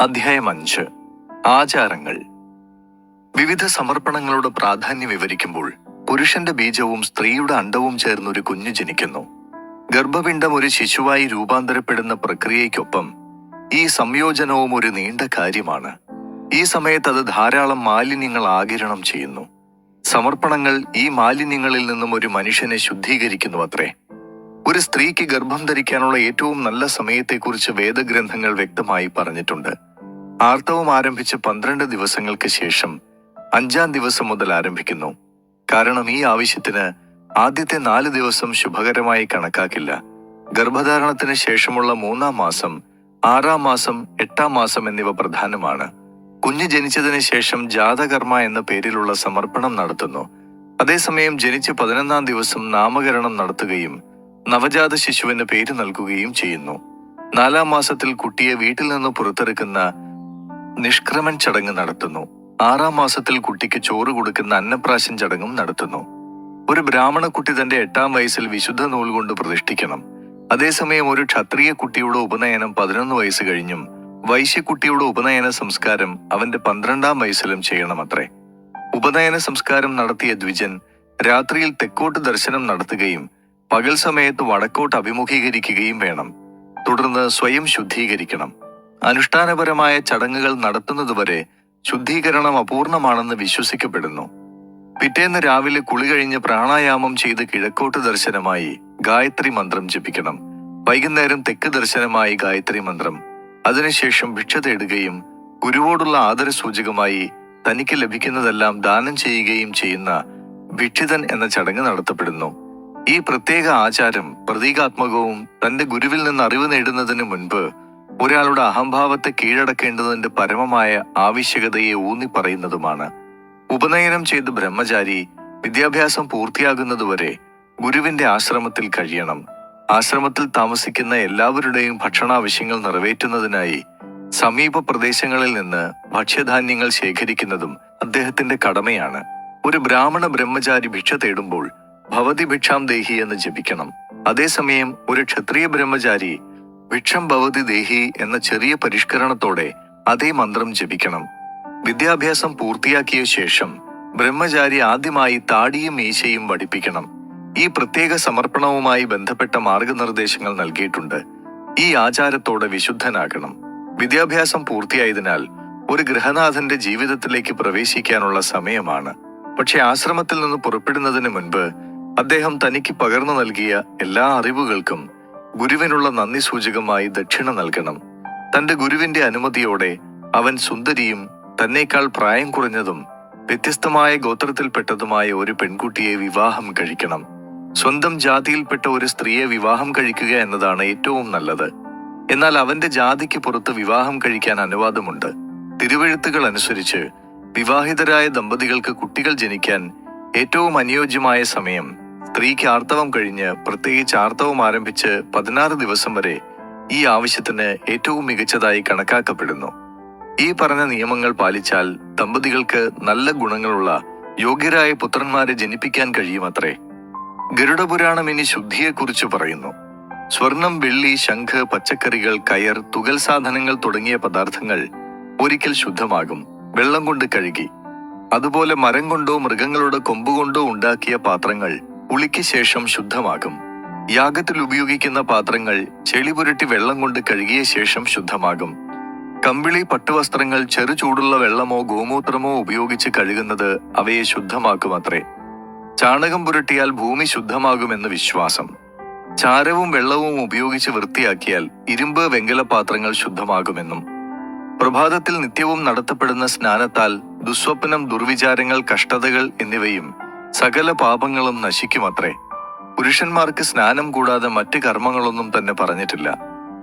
അധ്യായം അഞ്ച്. ആചാരങ്ങൾ. വിവിധ സമർപ്പണങ്ങളുടെ പ്രാധാന്യം വിവരിക്കുമ്പോൾ പുരുഷന്റെ ബീജവും സ്ത്രീയുടെ അണ്ടവും ചേർന്ന് ഒരു കുഞ്ഞു ജനിക്കുന്നു. ഗർഭപിണ്ഡം ഒരു ശിശുവായി രൂപാന്തരപ്പെടുന്ന പ്രക്രിയയ്ക്കൊപ്പം ഈ സംയോജനവും ഒരു നീണ്ട കാര്യമാണ്. ഈ സമയത്ത് അത് ധാരാളം മാലിന്യങ്ങൾ ആകിരണം ചെയ്യുന്നു. സമർപ്പണങ്ങൾ ഈ മാലിന്യങ്ങളിൽ നിന്നും ഒരു മനുഷ്യനെ ശുദ്ധീകരിക്കുന്നു അത്രേ ഒരു സ്ത്രീക്ക് ഗർഭം ധരിക്കാനുള്ള ഏറ്റവും നല്ല സമയത്തെക്കുറിച്ച് വേദഗ്രന്ഥങ്ങൾ വ്യക്തമായി പറഞ്ഞിട്ടുണ്ട്. ആർത്തവം ആരംഭിച്ച പന്ത്രണ്ട് ദിവസങ്ങൾക്ക് ശേഷം അഞ്ചാം ദിവസം മുതൽ ആരംഭിക്കുന്നു. കാരണം ഈ ആവശ്യത്തിന് ആദ്യത്തെ നാല് ദിവസം ശുഭകരമായി കണക്കാക്കില്ല. ഗർഭധാരണത്തിന് ശേഷമുള്ള മൂന്നാം മാസം ആറാം മാസം എട്ടാം മാസം എന്നിവ പ്രധാനമാണ്. കുഞ്ഞ് ജനിച്ചതിന് ശേഷം ജാതകർമ്മ എന്ന പേരിലുള്ള സമർപ്പണം നടത്തുന്നു. അതേസമയം ജനിച്ച് പതിനൊന്നാം ദിവസം നാമകരണം നടത്തുകയും നവജാത ശിശുവിന് പേര് നൽകുകയും ചെയ്യുന്നു. നാലാം മാസത്തിൽ കുട്ടിയെ വീട്ടിൽ നിന്ന് പുറത്തിറക്കുന്ന നിഷ്ക്രമൻ ചടങ്ങ് നടത്തുന്നു. ആറാം മാസത്തിൽ കുട്ടിക്ക് ചോറ് കൊടുക്കുന്ന അന്നപ്രാശൻ ചടങ്ങും നടത്തുന്നു. ഒരു ബ്രാഹ്മണ കുട്ടി തന്റെ എട്ടാം വയസ്സിൽ വിശുദ്ധ നൂൽ കൊണ്ട് പ്രതിഷ്ഠിക്കണം. അതേസമയം ഒരു ക്ഷത്രിയ കുട്ടിയുടെ ഉപനയനം പതിനൊന്ന് വയസ്സ് കഴിഞ്ഞും വൈശ്യക്കുട്ടിയുടെ ഉപനയന സംസ്കാരം അവന്റെ പന്ത്രണ്ടാം വയസ്സിലും ചെയ്യണമത്രേ. ഉപനയന സംസ്കാരം നടത്തിയ ദ്വിജൻ രാത്രിയിൽ തെക്കോട്ട് ദർശനം നടത്തുകയും പകൽ സമയത്ത് വടക്കോട്ട് അഭിമുഖീകരിക്കുകയും വേണം. തുടർന്ന് സ്വയം ശുദ്ധീകരിക്കണം. അനുഷ്ഠാനപരമായ ചടങ്ങുകൾ നടത്തുന്നതുവരെ ശുദ്ധീകരണം അപൂർണമാണെന്ന് വിശ്വസിക്കപ്പെടുന്നു. പിറ്റേന്ന് രാവിലെ കുളി കഴിഞ്ഞ് പ്രാണായാമം ചെയ്ത് കിഴക്കോട്ട് ദർശനമായി ഗായത്രി മന്ത്രം ജപിക്കണം. വൈകുന്നേരം തെക്ക് ദർശനമായി ഗായത്രി മന്ത്രം. അതിനുശേഷം ഭിക്ഷ തേടുകയും ഗുരുവോടുള്ള ആദരസൂചകമായി തനിക്ക് ലഭിക്കുന്നതെല്ലാം ദാനം ചെയ്യുകയും ചെയ്യുന്ന ഭിക്ഷിതൻ എന്ന ചടങ്ങ് നടത്തപ്പെടുന്നു. ഈ പ്രത്യേക ആചാരം പ്രതീകാത്മകവും തന്റെ ഗുരുവിൽ നിന്ന് അറിവ് നേടുന്നതിന് മുൻപ് ഒരാളുടെ അഹംഭാവത്തെ കീഴടക്കേണ്ടതിന്റെ പരമമായ ആവശ്യകതയെ ഊന്നി പറയുന്നതുമാണ്. ഉപനയനം ചെയ്ത് ബ്രഹ്മചാരി വിദ്യാഭ്യാസം പൂർത്തിയാകുന്നതുവരെ ഗുരുവിന്റെ ആശ്രമത്തിൽ കഴിയണം. ആശ്രമത്തിൽ താമസിക്കുന്ന എല്ലാവരുടെയും ഭക്ഷണാവശ്യങ്ങൾ നിറവേറ്റുന്നതിനായി സമീപ പ്രദേശങ്ങളിൽ നിന്ന് ഭക്ഷ്യധാന്യങ്ങൾ ശേഖരിക്കുന്നതും അദ്ദേഹത്തിന്റെ കടമയാണ്. ഒരു ബ്രാഹ്മണ ബ്രഹ്മചാരി ഭിക്ഷ തേടുമ്പോൾ ഭവതി ഭിക്ഷാം ദേഹി എന്ന് ജപിക്കണം. അതേസമയം ഒരു ക്ഷത്രിയ ബ്രഹ്മചാരി ഭിക്ഷം ഭവതി ദേഹി എന്ന ചെറിയ പരിഷ്കരണത്തോടെ അതേ മന്ത്രം ജപിക്കണം. വിദ്യാഭ്യാസം പൂർത്തിയാക്കിയ ശേഷം ബ്രഹ്മചാരി ആദ്യമായി താടിയും മീശയും വടിപ്പിക്കണം ഈ പ്രത്യേക സമർപ്പണവുമായി ബന്ധപ്പെട്ട മാർഗനിർദ്ദേശങ്ങൾ നൽകിയിട്ടുണ്ട്. ഈ ആചാരത്തോടെ വിശുദ്ധനാകണം. വിദ്യാഭ്യാസം പൂർത്തിയായതിനാൽ ഒരു ഗൃഹനാഥന്റെ ജീവിതത്തിലേക്ക് പ്രവേശിക്കാനുള്ള സമയമാണ്. പക്ഷെ ആശ്രമത്തിൽ നിന്ന് പുറപ്പെടുന്നതിന് മുൻപ് അദ്ദേഹം തനിക്ക് പകർന്നു നൽകിയ എല്ലാ അറിവുകൾക്കും ഗുരുവിനുള്ള നന്ദി സൂചകമായി ദക്ഷിണ നൽകണം. തന്റെ ഗുരുവിന്റെ അനുമതിയോടെ അവൻ സുന്ദരിയും തന്നേക്കാൾ പ്രായം കുറഞ്ഞതും വ്യത്യസ്തമായ ഗോത്രത്തിൽപ്പെട്ടതുമായ ഒരു പെൺകുട്ടിയെ വിവാഹം കഴിക്കണം. സ്വന്തം ജാതിയിൽപ്പെട്ട ഒരു സ്ത്രീയെ വിവാഹം കഴിക്കുക എന്നതാണ് ഏറ്റവും നല്ലത്. എന്നാൽ അവന്റെ ജാതിക്ക് പുറത്ത് വിവാഹം കഴിക്കാൻ അനുവാദമുണ്ട്. തിരുവഴുത്തുകൾ അനുസരിച്ച് വിവാഹിതരായ ദമ്പതികൾക്ക് കുട്ടികൾ ജനിക്കാൻ ഏറ്റവും അനുയോജ്യമായ സമയം സ്ത്രീക്ക് ആർത്തവം കഴിഞ്ഞ് പ്രത്യേകിച്ച് ആർത്തവം ആരംഭിച്ച് പതിനാറ് ദിവസം വരെ ഈ ആവശ്യത്തിന് ഏറ്റവും മികച്ചതായി കണക്കാക്കപ്പെടുന്നു. ഈ പറഞ്ഞ നിയമങ്ങൾ പാലിച്ചാൽ ദമ്പതികൾക്ക് നല്ല ഗുണങ്ങളുള്ള യോഗ്യരായ പുത്രന്മാരെ ജനിപ്പിക്കാൻ കഴിയുമത്രേ. ഗരുഡപുരാണം ഇനി ശുദ്ധിയെക്കുറിച്ച് പറയുന്നു. സ്വർണം വെള്ളി ശംഖ് പച്ചക്കറികൾ കയർ തുകൽ സാധനങ്ങൾ തുടങ്ങിയ പദാർത്ഥങ്ങൾ ഒരിക്കൽ ശുദ്ധമാകും. വെള്ളം കൊണ്ട് കഴുകി. അതുപോലെ മരം കൊണ്ടോ മൃഗങ്ങളുടെ കൊമ്പുകൊണ്ടോ ഉണ്ടാക്കിയ പാത്രങ്ങൾ ഉളിക്ക് ശേഷം ശുദ്ധമാകും. യാഗത്തിൽ ഉപയോഗിക്കുന്ന പാത്രങ്ങൾ ചെളി പുരട്ടി വെള്ളം കൊണ്ട് കഴുകിയ ശേഷം ശുദ്ധമാകും. കമ്പിളി പട്ടുവസ്ത്രങ്ങൾ ചെറു ചൂടുള്ള വെള്ളമോ ഗോമൂത്രമോ ഉപയോഗിച്ച് കഴുകുന്നത് അവയെ ശുദ്ധമാക്കുമത്രേ. ചാണകം പുരട്ടിയാൽ ഭൂമി ശുദ്ധമാകുമെന്ന് വിശ്വാസം. ചാരവും വെള്ളവും ഉപയോഗിച്ച് വൃത്തിയാക്കിയാൽ ഇരുമ്പ് വെങ്കല പാത്രങ്ങൾ ശുദ്ധമാകുമെന്നും. പ്രഭാതത്തിൽ നിത്യവും നടത്തപ്പെടുന്ന സ്നാനത്താൽ ദുസ്വപ്നം ദുർവിചാരങ്ങൾ കഷ്ടതകൾ എന്നിവയും സകല പാപങ്ങളും നശിക്കുമത്രേ. പുരുഷന്മാർക്ക് സ്നാനം കൂടാതെ മറ്റ് കർമ്മങ്ങളൊന്നും തന്നെ പറഞ്ഞിട്ടില്ല.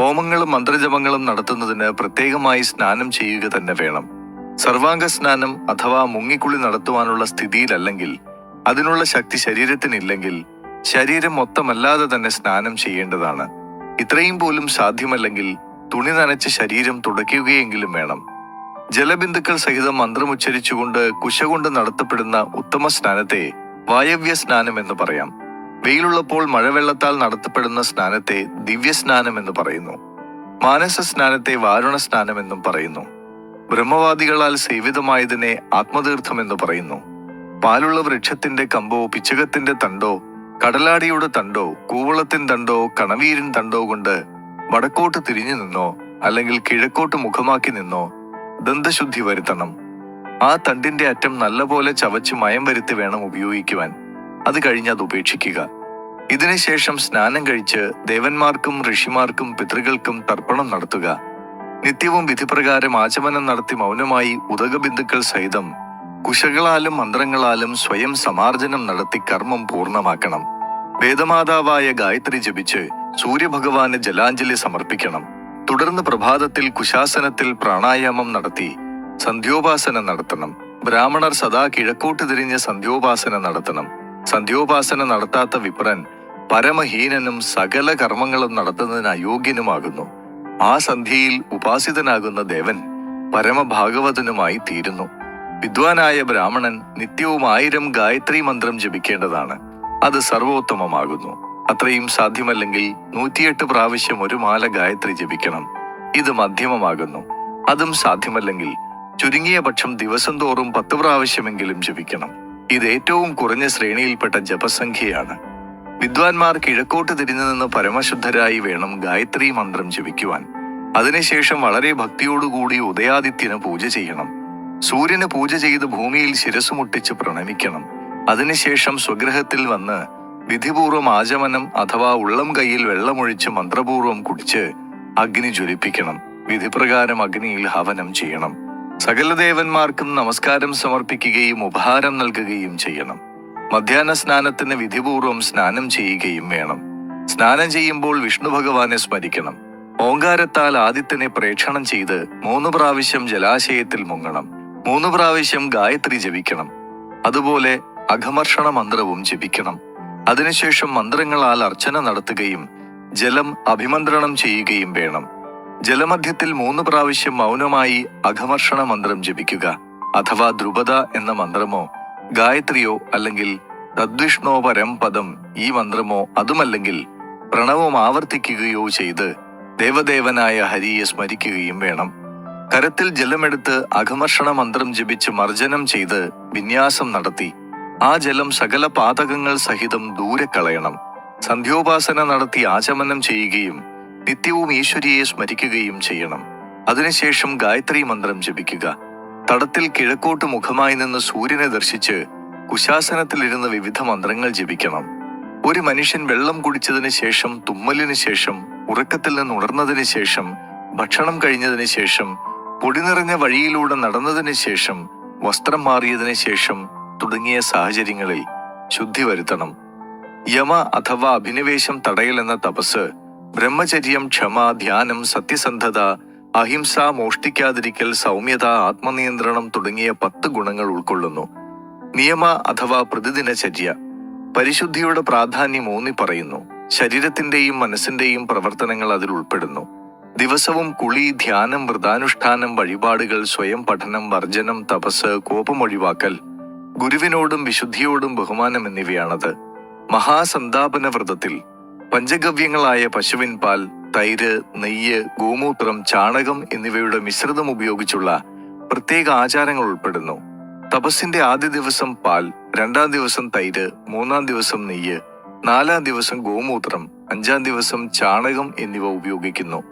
ഹോമങ്ങളും മന്ത്രജപങ്ങളും നടത്തുന്നതിന് പ്രത്യേകമായി സ്നാനം ചെയ്യുക തന്നെ വേണം. സർവാംഗ സ്നാനം അഥവാ മുങ്ങിക്കുളി നടത്തുവാനുള്ള സ്ഥിതിയിലല്ലെങ്കിൽ അതിനുള്ള ശക്തി ശരീരത്തിനില്ലെങ്കിൽ ശരീരം മൊത്തമല്ലാതെ തന്നെ സ്നാനം ചെയ്യേണ്ടതാണ്. ഇത്രയും പോലും സാധ്യമല്ലെങ്കിൽ തുണി നനച്ച് ശരീരം തുടയ്ക്കുകയെങ്കിലും വേണം. ജലബിന്ദുക്കൾ സഹിതം മന്ത്രമുച്ചരിച്ചുകൊണ്ട് കുശകൊണ്ട് നടത്തപ്പെടുന്ന ഉത്തമ സ്നാനത്തെ വായവ്യ സ്നാനം എന്ന് പറയാം. വെയിലുള്ളപ്പോൾ മഴവെള്ളത്താൽ നടത്തപ്പെടുന്ന സ്നാനത്തെ ദിവ്യ സ്നാനം എന്ന് പറയുന്നു. മാനസ സ്നാനത്തെ വാരുണ സ്നാനം എന്നും പറയുന്നു. ബ്രഹ്മവാദികളാൽ സേവിതമായതിനെ ആത്മതീർത്ഥം എന്ന് പറയുന്നു. പാലുള്ള വൃക്ഷത്തിന്റെ കമ്പോ പിച്ചകത്തിന്റെ തണ്ടോ കടലാടിയുടെ തണ്ടോ കൂവളത്തിൻ തണ്ടോ കണവീരിൻ തണ്ടോ കൊണ്ട് വടക്കോട്ട് തിരിഞ്ഞു നിന്നോ അല്ലെങ്കിൽ കിഴക്കോട്ട് മുഖമാക്കി നിന്നോ ദന്തശുദ്ധി വരുത്തണം. ആ തണ്ടിന്റെ അറ്റം നല്ലപോലെ ചവച്ച് മയം വരുത്തി വേണം ഉപയോഗിക്കുവാൻ. അത് കഴിഞ്ഞ് അത് ഉപേക്ഷിക്കുക. ഇതിനുശേഷം സ്നാനം കഴിച്ച് ദേവന്മാർക്കും ഋഷിമാർക്കും പിതൃകൾക്കും തർപ്പണം നടത്തുക. നിത്യവും വിധിപ്രകാരം ആചമനം നടത്തി മൗനമായി ഉദകബിന്ദുക്കൾ സഹിതം കുശകളാലും മന്ത്രങ്ങളാലും സ്വയം സമാർജനം നടത്തി കർമ്മം പൂർണമാക്കണം. വേദമാതാവായ ഗായത്രി ജപിച്ച് സൂര്യഭഗവാന് ജലാഞ്ജലി സമർപ്പിക്കണം. തുടർന്ന് പ്രഭാതത്തിൽ കുശാസനത്തിൽ പ്രാണായാമം നടത്തി സന്ധ്യോപാസന നടത്തണം. ബ്രാഹ്മണർ സദാ കിഴക്കോട്ട് തിരിഞ്ഞ് സന്ധ്യോപാസന നടത്തണം. സന്ധ്യോപാസന നടത്താത്ത വിപ്രൻ പരമഹീനനും സകല കർമ്മങ്ങളും നടത്തുന്നതിന് അയോഗ്യനുമാകുന്നു. ആ സന്ധ്യയിൽ ഉപാസിതനാകുന്ന ദേവൻ പരമഭാഗവതനുമായി തീരുന്നു. വിദ്വാനായ ബ്രാഹ്മണൻ നിത്യവും ആയിരം ഗായത്രി മന്ത്രം ജപിക്കേണ്ടതാണ്. അത് സർവോത്തമമാകുന്നു. അത്രയും സാധ്യമല്ലെങ്കിൽ നൂറ്റിയെട്ട് പ്രാവശ്യം ഒരു മാല ഗായത്രി ജപിക്കണം. ഇത് മധ്യമമാകുന്നു. അതും സാധ്യമല്ലെങ്കിൽ ചുരുങ്ങിയ പക്ഷം ദിവസം തോറും പത്ത് പ്രാവശ്യമെങ്കിലും ജപിക്കണം. ഇത് ഏറ്റവും കുറഞ്ഞ ശ്രേണിയിൽപ്പെട്ട ജപസംഖ്യയാണ്. വിദ്വാൻമാർ കിഴക്കോട്ട് തിരിഞ്ഞു നിന്ന് പരമശുദ്ധരായി വേണം ഗായത്രി മന്ത്രം ജപിക്കുവാൻ. അതിനുശേഷം വളരെ ഭക്തിയോടുകൂടി ഉദയാദിത്യന് പൂജ ചെയ്യണം. സൂര്യന് പൂജ ചെയ്ത് ഭൂമിയിൽ ശിരസുമുട്ടിച്ച് പ്രണമിക്കണം. അതിനുശേഷം സ്വഗ്രഹത്തിൽ വന്ന് വിധിപൂർവം ആചമനം അഥവാ ഉള്ളം കൈയിൽ വെള്ളമൊഴിച്ച് മന്ത്രപൂർവം കുടിച്ച് അഗ്നി ജ്വലിപ്പിക്കണം. വിധിപ്രകാരം അഗ്നിയിൽ ഹവനം ചെയ്യണം. സകല ദേവന്മാർക്കും നമസ്കാരം സമർപ്പിക്കുകയും ഉപഹാരം നൽകുകയും ചെയ്യണം. മധ്യാഹ്ന സ്നാനത്തിന് വിധിപൂർവം സ്നാനം ചെയ്യുകയും വേണം. സ്നാനം ചെയ്യുമ്പോൾ വിഷ്ണു ഭഗവാനെ സ്മരിക്കണം. ഓങ്കാരത്താൽ ആദിത്യനെ പ്രേക്ഷണം ചെയ്ത് മൂന്ന് പ്രാവശ്യം ജലാശയത്തിൽ മുങ്ങണം. മൂന്ന് പ്രാവശ്യം ഗായത്രി ജപിക്കണം. അതുപോലെ അഘമർഷണ മന്ത്രവും ജപിക്കണം. അതിനുശേഷം മന്ത്രങ്ങളാൽ അർച്ചന നടത്തുകയും ജലം അഭിമന്ത്രണം ചെയ്യുകയും വേണം. ജലമധ്യത്തിൽ മൂന്ന് പ്രാവശ്യം മൗനമായി അഘമർഷണ മന്ത്രം ജപിക്കുക അഥവാ ധ്രുപദ എന്ന മന്ത്രമോ ഗായത്രിയോ അല്ലെങ്കിൽ തദ്വിഷ്ണോ പരം പദം ഈ മന്ത്രമോ അതുമല്ലെങ്കിൽ പ്രണവം ആവർത്തിക്കുകയോ ചെയ്ത് ദേവദേവനായ ഹരിയെ സ്മരിക്കുകയും വേണം. കരത്തിൽ ജലമെടുത്ത് അഘമർഷണ മന്ത്രം ജപിച്ച് മർജനം ചെയ്ത് വിന്യാസം നടത്തി ആ ജലം സകല പാതകങ്ങൾ സഹിതം ദൂരെ കളയണം. സന്ധ്യോപാസന നടത്തി ആചമനം ചെയ്യുകയും നിത്യവും ഈശ്വരിയെ സ്മരിക്കുകയും ചെയ്യണം. അതിനുശേഷം ഗായത്രി മന്ത്രം ജപിക്കുക. തടത്തിൽ കിഴക്കോട്ട് മുഖമായി നിന്ന് സൂര്യനെ ദർശിച്ച് കുശാസനത്തിലിരുന്ന് വിവിധ മന്ത്രങ്ങൾ ജപിക്കണം. ഒരു മനുഷ്യൻ വെള്ളം കുടിച്ചതിന് ശേഷം തുമ്മലിന് ശേഷം ഉറക്കത്തിൽ നിന്ന് ഉണർന്നതിന് ശേഷം ഭക്ഷണം കഴിഞ്ഞതിന് ശേഷം പൊടി നിറഞ്ഞ വഴിയിലൂടെ നടന്നതിന് ശേഷം വസ്ത്രം മാറിയതിന് ശേഷം തുടങ്ങിയ സാഹചര്യങ്ങളിൽ ശുദ്ധി വരുത്തണം. യമ അഥവാ അഭിനിവേശം തടയൽ എന്ന തപസ് ബ്രഹ്മചര്യം ക്ഷമ ധ്യാനം സത്യസന്ധത അഹിംസ മോഷ്ടിക്കാതിരിക്കൽ സൗമ്യത ആത്മനിയന്ത്രണം തുടങ്ങിയ പത്ത് ഗുണങ്ങൾ ഉൾക്കൊള്ളുന്നു. നിയമ അഥവാ പ്രതിദിനചര്യ. പരിശുദ്ധിയുടെ പ്രാധാന്യം ഊന്നി പറയുന്നു. ശരീരത്തിന്റെയും മനസ്സിന്റെയും പ്രവർത്തനങ്ങൾ അതിൽ ഉൾപ്പെടുന്നു. ദിവസവും കുളി ധ്യാനം വ്രതാനുഷ്ഠാനം വഴിപാടുകൾ സ്വയം പഠനം വർജനം തപസ് കോപം ഒഴിവാക്കൽ ഗുരുവിനോടും വിശുദ്ധിയോടും ബഹുമാനം എന്നിവയാണത്. മഹാസന്താപന വ്രതത്തിൽ പഞ്ചഗവ്യങ്ങളായ പശുവിൻ പാൽ തൈര് നെയ്യ് ഗോമൂത്രം ചാണകം എന്നിവയുടെ മിശ്രിതം ഉപയോഗിച്ചുള്ള പ്രത്യേക ആചാരങ്ങൾ ഉൾപ്പെടുന്നു. തപസ്സിന്റെ ആദ്യ ദിവസം പാൽ രണ്ടാം ദിവസം തൈര് മൂന്നാം ദിവസം നെയ്യ് നാലാം ദിവസം ഗോമൂത്രം അഞ്ചാം ദിവസം ചാണകം എന്നിവ ഉപയോഗിക്കുന്നു.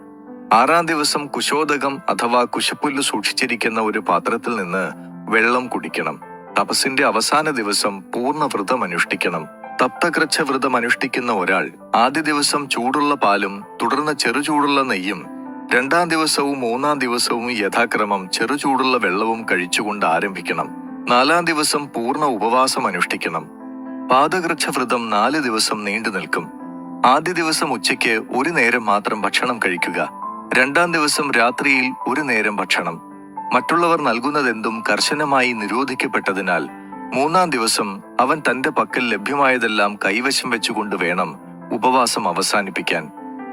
ആറാം ദിവസം കുശോദകം അഥവാ കുശപ്പുല്ല് സൂക്ഷിച്ചിരിക്കുന്ന ഒരു പാത്രത്തിൽ നിന്ന് വെള്ളം കുടിക്കണം. തപസ്സിന്റെ അവസാന ദിവസം പൂർണ വ്രതം അനുഷ്ഠിക്കണം. തപ്തകൃച്ഛ വ്രതം അനുഷ്ഠിക്കുന്ന ഒരാൾ ആദ്യ ദിവസം ചൂടുള്ള പാലും തുടർന്ന് ചെറുചൂടുള്ള നെയ്യും രണ്ടാം ദിവസവും മൂന്നാം ദിവസവും യഥാക്രമം ചെറുചൂടുള്ള വെള്ളവും കഴിച്ചുകൊണ്ട് ആരംഭിക്കണം. നാലാം ദിവസം പൂർണ ഉപവാസം അനുഷ്ഠിക്കണം. പാദകൃച്ഛ വ്രതം നാല് ദിവസം നീണ്ടു നിൽക്കും. ആദ്യ ദിവസം ഉച്ചയ്ക്ക് ഒരു നേരം മാത്രം ഭക്ഷണം കഴിക്കുക. രണ്ടാം ദിവസം രാത്രിയിൽ ഒരു നേരം ഭക്ഷണം. മറ്റുള്ളവർ നൽകുന്നതെന്തും കർശനമായി നിരോധിക്കപ്പെട്ടതിനാൽ മൂന്നാം ദിവസം അവൻ തന്റെ പക്കൽ ലഭ്യമായതെല്ലാം കൈവശം വെച്ചുകൊണ്ട് വേണം ഉപവാസം അവസാനിപ്പിക്കാൻ.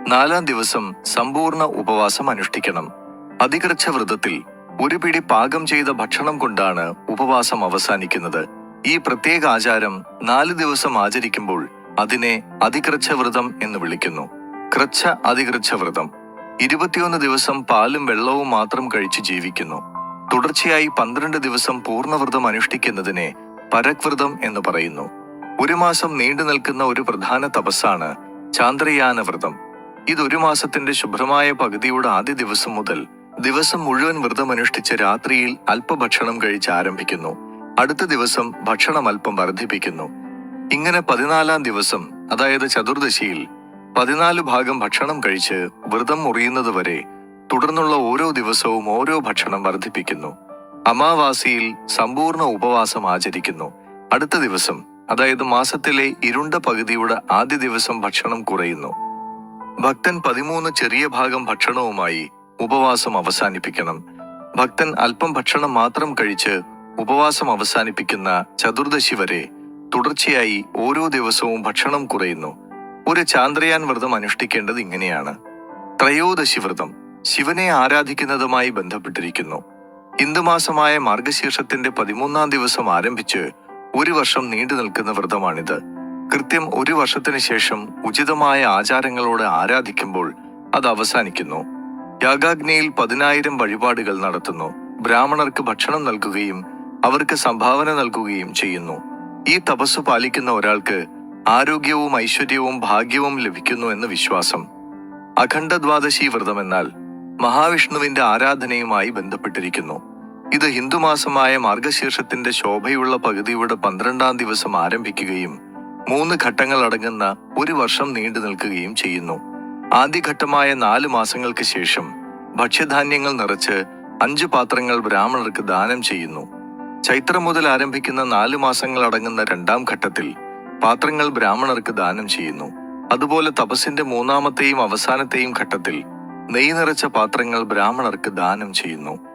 നാലാം ദിവസം സമ്പൂർണ ഉപവാസം അനുഷ്ഠിക്കണം. അതികർച്ച വ്രതത്തിൽ ഒരു പിടി പാകം ചെയ്ത ഭക്ഷണം കൊണ്ടാണ് ഉപവാസം അവസാനിക്കുന്നത്. ഈ പ്രത്യേക ആചാരം നാല് ദിവസം ആചരിക്കുമ്പോൾ അതിനെ അതികൃച്ഛ വ്രതം എന്ന് വിളിക്കുന്നു. കൃച്ഛ അതികൃച്ഛ വ്രതം. ഇരുപത്തിയൊന്ന് ദിവസം പാലും വെള്ളവും മാത്രം കഴിച്ച് ജീവിക്കുന്നു. തുടർച്ചയായി പന്ത്രണ്ട് ദിവസം പൂർണവ്രതം അനുഷ്ഠിക്കുന്നതിനെ പരക്വ്രതം എന്ന് പറയുന്നു. ഒരു മാസം നീണ്ടു നിൽക്കുന്ന ഒരു പ്രധാന തപസ്സാണ് ചാന്ദ്രയാന വ്രതം ഇത് ഒരു മാസത്തിന്റെ ശുഭ്രമായ പകുതിയുടെ ആദ്യ ദിവസം മുതൽ ദിവസം മുഴുവൻ വ്രതമനുഷ്ഠിച്ച് രാത്രിയിൽ അല്പഭക്ഷണം കഴിച്ച് ആരംഭിക്കുന്നു. അടുത്ത ദിവസം ഭക്ഷണം അല്പം വർദ്ധിപ്പിക്കുന്നു. ഇങ്ങനെ പതിനാലാം ദിവസം അതായത് ചതുർദശിയിൽ പതിനാല് ഭാഗം ഭക്ഷണം കഴിച്ച് വ്രതം മുറിയുന്നത് വരെ തുടർന്നുള്ള ഓരോ ദിവസവും ഓരോ ഭക്ഷണം വർദ്ധിപ്പിക്കുന്നു. അമാവാസിയിൽ സമ്പൂർണ ഉപവാസം ആചരിക്കുന്നു. അടുത്ത ദിവസം അതായത് മാസത്തിലെ ഇരുണ്ട പകുതിയുടെ ആദ്യ ദിവസം ഭക്ഷണം കുറയുന്നു. ഭക്തൻ പതിമൂന്ന് ചെറിയ ഭാഗം ഭക്ഷണവുമായി ഉപവാസം അവസാനിപ്പിക്കണം. ഭക്തൻ അല്പം ഭക്ഷണം മാത്രം കഴിച്ച് ഉപവാസം അവസാനിപ്പിക്കുന്ന ചതുർദശി വരെ തുടർച്ചയായി ഓരോ ദിവസവും ഭക്ഷണം കുറയുന്നു. ഒരു ചാന്ദ്രയാൻ വ്രതം അനുഷ്ഠിക്കേണ്ടത് ഇങ്ങനെയാണ്. ത്രയോദശി വ്രതം ശിവനെ ആരാധിക്കുന്നതുമായി ബന്ധപ്പെട്ടിരിക്കുന്നു. ഹിന്ദുമാസമായ മാർഗശീർഷത്തിന്റെ പതിമൂന്നാം ദിവസം ആരംഭിച്ച് ഒരു വർഷം നീണ്ടു നിൽക്കുന്ന വ്രതമാണിത്. കൃത്യം ഒരു വർഷത്തിന് ശേഷം ഉചിതമായ ആചാരങ്ങളോട് ആരാധിക്കുമ്പോൾ അത് അവസാനിക്കുന്നു. യാഗാഗ്നിയിൽ പതിനായിരം വഴിപാടുകൾ നടത്തുന്നു. ബ്രാഹ്മണർക്ക് ഭക്ഷണം നൽകുകയും അവർക്ക് സംഭാവന നൽകുകയും ചെയ്യുന്നു. ഈ തപസ് പാലിക്കുന്ന ഒരാൾക്ക് ആരോഗ്യവും ഐശ്വര്യവും ഭാഗ്യവും ലഭിക്കുന്നു എന്ന വിശ്വാസം. അഖണ്ഡ ദ്വാദശി വ്രതം എന്നാൽ മഹാവിഷ്ണുവിന്റെ ആരാധനയുമായി ബന്ധപ്പെട്ടിരിക്കുന്നു. ഇത് ഹിന്ദുമാസമായ മാർഗശീർഷത്തിന്റെ ശോഭയുള്ള പകുതിയുടെ പന്ത്രണ്ടാം ദിവസം ആരംഭിക്കുകയും മൂന്ന് ഘട്ടങ്ങൾ അടങ്ങുന്ന ഒരു വർഷം നീണ്ടു നിൽക്കുകയും ചെയ്യുന്നു. ആദ്യഘട്ടമായ നാല് മാസങ്ങൾക്ക് ശേഷം ഭക്ഷ്യധാന്യങ്ങൾ നിറച്ച് അഞ്ച് പാത്രങ്ങൾ ബ്രാഹ്മണർക്ക് ദാനം ചെയ്യുന്നു. ചൈത്രം മുതൽ ആരംഭിക്കുന്ന നാല് മാസങ്ങൾ അടങ്ങുന്ന രണ്ടാം ഘട്ടത്തിൽ പാത്രങ്ങൾ ബ്രാഹ്മണർക്ക് ദാനം ചെയ്യുന്നു. അതുപോലെ തപസ്സിന്റെ മൂന്നാമത്തെയും അവസാനത്തെയും ഘട്ടത്തിൽ നെയ് നിറച്ച പാത്രങ്ങൾ ബ്രാഹ്മണർക്ക് ദാനം ചെയ്യുന്നു.